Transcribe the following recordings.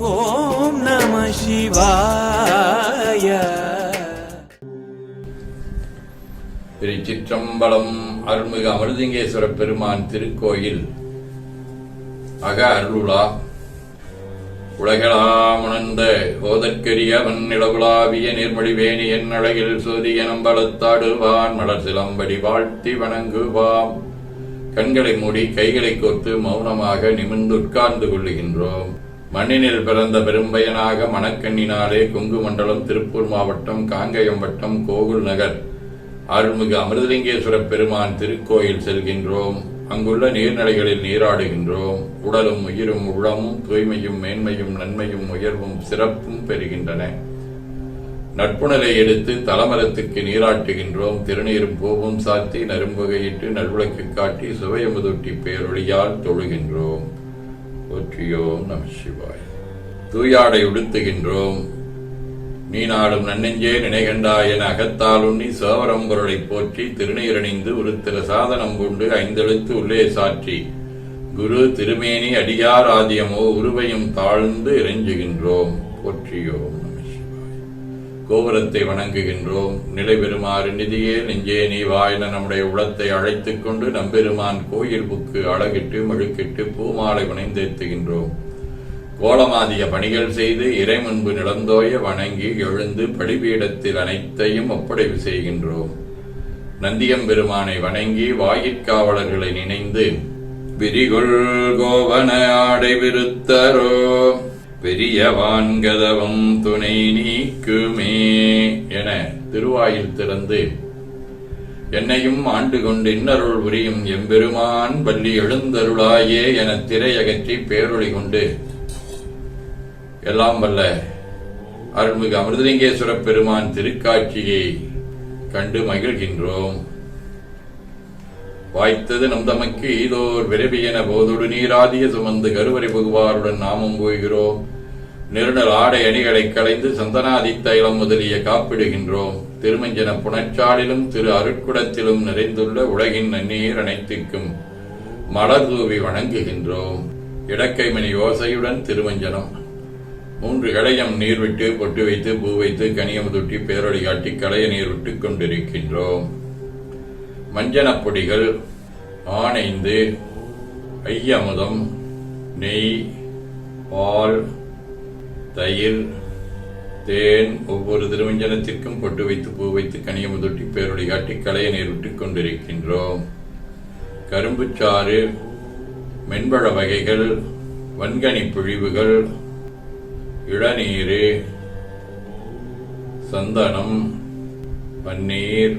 ஓம் நம சிவாய. திருச்சிற்றம்பலம் அருள்மிகு அமிர்தங்கேஸ்வர பெருமான் திருக்கோயில். அக அருளுலா உலகளாமுணர்ந்த ஓதற்கரியவன் நிலவுலாவிய நீர்மொழிவேணி என் அழகில் சூரிய நம்பலத்தாடுவான் மலர் சிலம்படி வாழ்த்தி வணங்குவாம். கண்களை மூடி கைகளை கோர்த்து மௌனமாக நிமிர்ந்து உட்கார்ந்து கொள்ளுகின்றோம். மண்ணினில் பிறந்த பெரும்பயனாக மணக்கண்ணினாலே கொங்கு மண்டலம் திருப்பூர் மாவட்டம் காங்கயம் வட்டம் கோகுல் நகர். அருள்மிகு அமிர்தலிங்கேஸ்வர பெருமான் திருக்கோயில் செல்கின்றோம். அங்குள்ள நீர்நிலைகளில் நீராடுகின்றோம். உடலும் உயிரும் உளமும் தூய்மையும் மேன்மையும் நன்மையும் உயர்வும் சிறப்பும் பெறுகின்றன. நட்புணலை எடுத்து தலமரத்துக்கு நீராட்டுகின்றோம். திருநீரும் பூவும் சாத்தி நரும்புகையிட்டு நல்விளக்கு காட்டி சுவையமுதொட்டி பேரொழியால் தொழுகின்றோம். போற்றியோம் நம சிவாய். தூயாடை உடுத்துகின்றோம். நீ நாடும் நன்னெஞ்சே நினைகண்டாய் என அகத்தால் உண்ணி போற்றி திருநீரணிந்து ஒரு திரு சாதனம் கொண்டு ஐந்தெழுத்து உள்ளே சாற்றி. குரு திருமேனி அடியார் ஆதியமோ உருவையும் தாழ்ந்து இறைஞ்சுகின்றோம். போற்றியோம் கோபுரத்தை வணங்குகின்றோம். நிலைபெருமாறு நிதியே நெஞ்சே நீ வாயின நம்முடைய உளத்தை அழைத்துக் கொண்டு நம்பெருமான் கோயில் புக்கு அழகிட்டு மெழுக்கிட்டு பூமாலை வணைந்தேத்துகின்றோம். கோலமாதிய பணிகள் செய்து இறை முன்பு நிலந்தோய வணங்கி எழுந்து பலிபீடத்தில் அனைத்தையும் ஒப்படைவு செய்கின்றோம். நந்தியம்பெருமானை வணங்கி வாயிற்காவலர்களை நினைந்து விரிகொள் கோவன ஆடை விருத்தரோ. பெரியவான்கதவம் துணை நீக்குமே என திருவாயில் திறந்து என்னையும் ஆண்டு கொண்டு இன்னருள் புரியும் எம்பெருமான் பள்ளி எழுந்தருளாயே என திரையகற்றி பேரொழி கொண்டு எல்லாம் வல்ல அருள்மிகு அமிர்தலிங்கேஸ்வர பெருமான் திருக்காட்சியை கண்டு மகிழ்கின்றோம். வாய்த்தது நம் தமக்கு ஈதோர் என போதோடு நீராதிய சுமந்து கருவறை புகுவாருடன் நாமும் போகிறோம் நெருநல் ஆடை அணிகளை களைந்து சந்தனாதி தைலம் முதலிய காப்பிடுகின்றோம். திருமஞ்சன புனச்சாலிலும் திரு அருட்குடத்திலும் நிறைந்துள்ள உலகின் நன்னீர் அனைத்துக்கும் மலர் தூவி வணங்குகின்றோம். இடக்கைமணி ஓசையுடன் திருமஞ்சனம். மூன்று களையம் நீர் விட்டு பொட்டு வைத்து பூ வைத்து கனியம் தொட்டி பேரொழி காட்டி களைய நீர் விட்டு கொண்டிருக்கின்றோம். மஞ்சனப் பொடிகள் ஆனைந்து ஐயமுதம் நெய் பால் தயிர் தேன் ஒவ்வொரு திருமஞ்சனத்திற்கும் பொட்டு வைத்து பூ வைத்து கனியமுதொட்டி தொட்டி காட்டி களைய நீர் கொண்டிருக்கின்றோம். கரும்புச்சாறு மென்பழ வகைகள் வன்கனி புழிவுகள் இளநீர் சந்தனம் பன்னீர்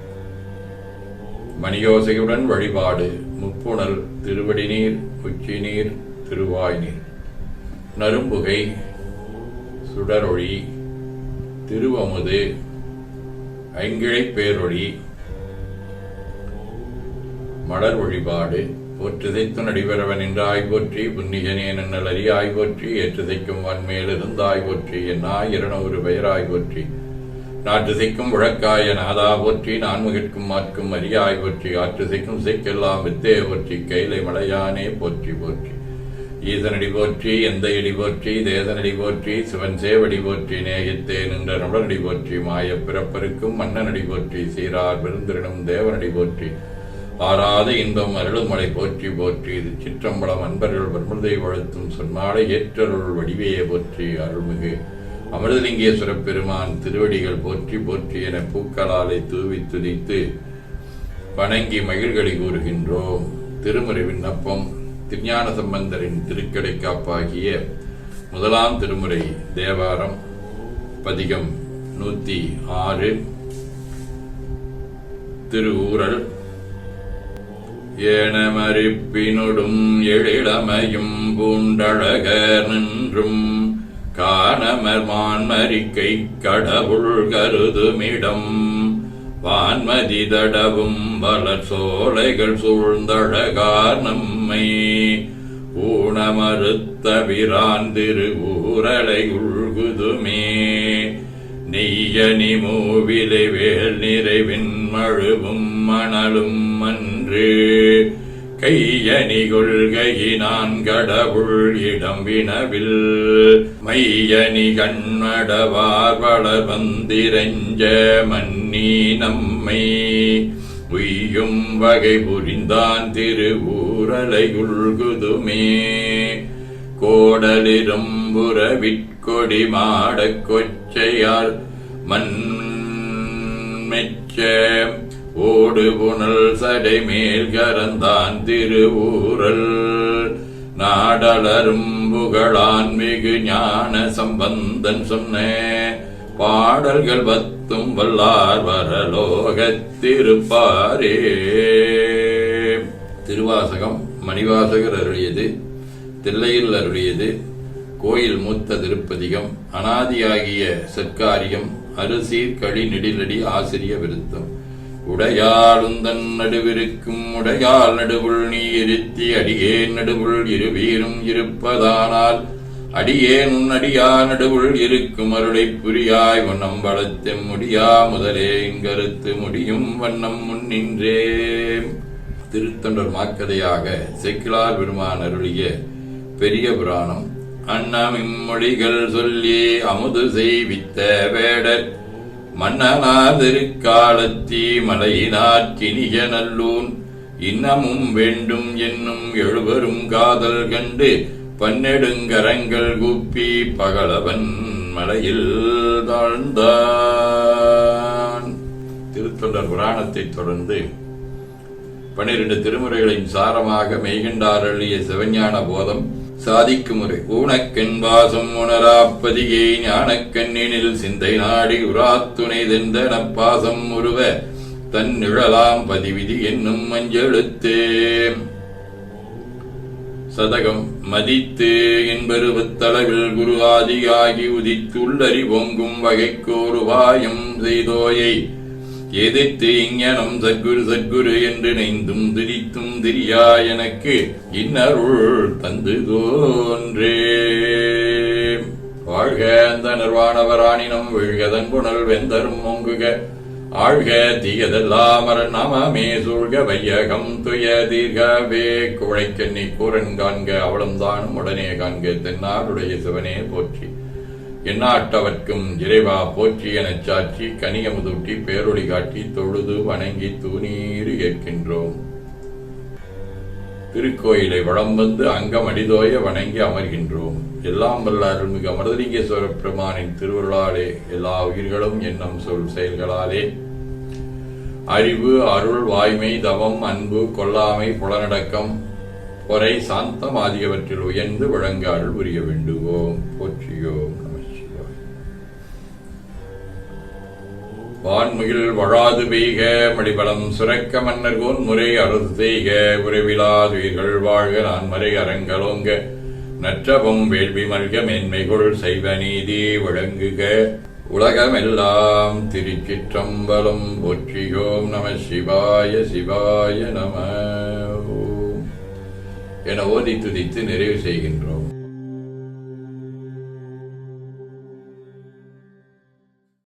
மணியோசையுடன் வழிபாடு. முப்புணல் திருவடி நீர் உச்சி நீர் திருவாய் நீர் நரும்புகை சுடரொழி திருவமுது ஐங்கிழை பேரொழி மலர் வழிபாடு. போற்றுதைத்து நடிபெறவன் என்றாய் போற்றி புன்னியனே நன்னல் அறியாய் போற்றி ஏற்றுதைக்கும் வன்மேல் போற்றி என் நாய் இருநூறு பெயராய் போற்றி. நாற்றுசைக்கும் உழக்காய நாதா போற்றி நான்முகிற்கும் மாற்கும் அரியாய் போற்றி ஆற்றுசைக்கும் செய்க்கெல்லாம் வித்தே போற்றி கைலை மலையானே போற்றி போற்றி. ஈசனடி போற்றி எந்த இடி போற்றி தேசனடி போற்றி சிவன் சேவடி போற்றி நேயத்தே நின்ற நுடனடி போற்றி மாய பிறப்பருக்கும் மன்னனடி போற்றி சீரார் விருந்திரனும் தேவனடி போற்றி. ஆறாத இன்பம் அருளுமலை போற்றி போற்றி இது சிற்றம்பலம் அன்பர்கள் வன்முதை வழுத்தும் சொன்னாலே ஏற்றருள் வடிவையே போற்றி அருள்மிகு. அமிர்தலிங்கேஸ்வர பெருமான் திருவடிகள் போற்றி போற்றி என பூக்களாலை தூவி துதித்து வணங்கி மகிழ்களை கூறுகின்றோம். திருமுறை விண்ணப்பம் திருஞான சம்பந்தரின் திருக்கடை காப்பாகிய முதலாம் திருமுறை தேவாரம் பதிகம் நூத்தி ஆறு. திரு ஊரல் ஏனமறிப்பினொடும் எழிலமையும் பூண்டழகர் நின்றும் காணமர் மான்மரிக்கை கடவுள் கருதுமிடம். வான்மதி தடவும் வளர் சோலைகள் சூழ்ந்தழகார் நம்மை. ஊனமறுத்த பிரான் திரு ஊரலை உள்குதுமே. நெய்யனி மூவிலை வேல் நிறைவின் மழுவும் மணலும் அன்று. கையணி கொள்கையினான் கடவுள் இடம் வினவில். மையணி கண்மடவார் வளர் வந்திரஞ்ச மன்னி நம்மை. உய்யும் வகை புரிந்தான் திருவூரலை உள்குதுமே கோடலிரும் புறவிற்கொடி மாடக் கொச்சையார் மண் மெச்ச ஓடு புனல் சடை மேல் கரந்தான் திருவூரல். நாடலரும் புகழான் மிகு ஞான சம்பந்தன் சொன்ன பாடல்கள் பத்தும் வல்லார் வரலோகத்திருப்பாரே திருவாசகம் மணிவாசகர் அருளியது தில்லையில் அருளியது கோயில் மூத்த திருப்பதிகம் அனாதியாகிய சற்காரியம் அரிசி களி நெடிலடி ஆசிரிய விருத்தம். உடையாளுந்தன் நடுவிருக்கும் உடையாள் நடுவுள் நீ இருத்தி அடியேன் நடுவுள் இருவீரும் இருப்பதானால் அடியேன் உன் அடியா நடுவுள் இருக்கும் அருளை புரியாய் வண்ணம் வளர்த்து முடியா முதலே இங்கருத்து முடியும் வண்ணம் முன்னின்றே திருத்தொண்டர் மாக்கதையாக செக்கிலார் பெருமான் அருளிய பெரிய புராணம் அன்னம் இம்மொழிகள் சொல்லி அமுது செய்வித்த வேடர் மன்னனார் திருக்காலத்தி மலையினார் கிணிய நல்லூன் இன்னமும் வேண்டும் என்னும் எழுவரும் காதல் கண்டு பன்னெடுங்கரங்கள் கூப்பி பகலவன் மலையில் தாழ்ந்தான். திருத்தொண்டர் புராணத்தைத் தொடர்ந்து பனிரெண்டு திருமுறைகளின் சாரமாக மெய்கண்டார் சிவஞான போதம் சாதிக்கும் முறை. ஊனக்கண் வாசம் உணராப்பதியை ஞானக்கண்ணினில் சிந்தை நாடி உராத்துணை தெந்தன பாசம் உருவ தன் நிழலாம் பதிவிதி என்னும் மஞ்செழுத்தே. சதகம் மதித்து என்பருவத்தளவில் குரு ஆதியாகி உதித்துள்ளறி பொங்கும் வகைக்கோருவாயம் செய்தோயை எதிர்த்து இங்ஞனம் சத்குரு சத்குரு என்று நைந்தும் திரித்தும் திரியா எனக்கு இன்னருள் தந்து தோன்றே. வாழ்க அந்த நிர்வாணவராணினம் விழ்கதன் புனல் வெந்தரும் மொங்குக ஆழ்க தீயதெல்லாமர நமமே சூழ்க வையகம் துய தீர்கவே. குழைக்கண்ணி கூரன் காண்க அவளம்தானும் உடனே காண்க தென்னாருடைய சிவனே போற்றி. எண்ணாட்டவர்க்கும் இறைவா போற்றி எனச் சாட்சி கனியமுதூட்டி பேரொளி காட்டி தொழுது வணங்கி தூணீறு ஏற்கின்றோம். திருக்கோயிலை வளம் வந்து அங்கம் அடிதோய வணங்கி அமர்கின்றோம். எல்லாம் வல்ல அருள்மிகு அமர்தலிங்கேஸ்வர பெருமானின் திருவருளாலே எல்லா உயிர்களும் எண்ணம் சொல் செயல்களாலே. அறிவு அருள் வாய்மை தவம் அன்பு கொல்லாமை புலனடக்கம் பொறை சாந்தம் ஆகியவற்றில் உயர்ந்து வழங்க அருள் புரிய வேண்டுவோம். போற்றி. வான்முகில் வழாது பெய்க மடிபலம் சுரக்க மன்னர்கோன் முறை அறுது செய்க. உறவிலாதுயிர்கள் வாழ்க நான் மறை அரங்கலோங்க நற்றபம் வேள்வி மல்க மேன்மைகொள் செய்வ நீதி வழங்குக உலகமெல்லாம் திருச்சிற்றம்பலம் போற்றியோம் நம சிவாய சிவாய நம. என ஓதி துதித்து நிறைவு செய்கின்றோம்.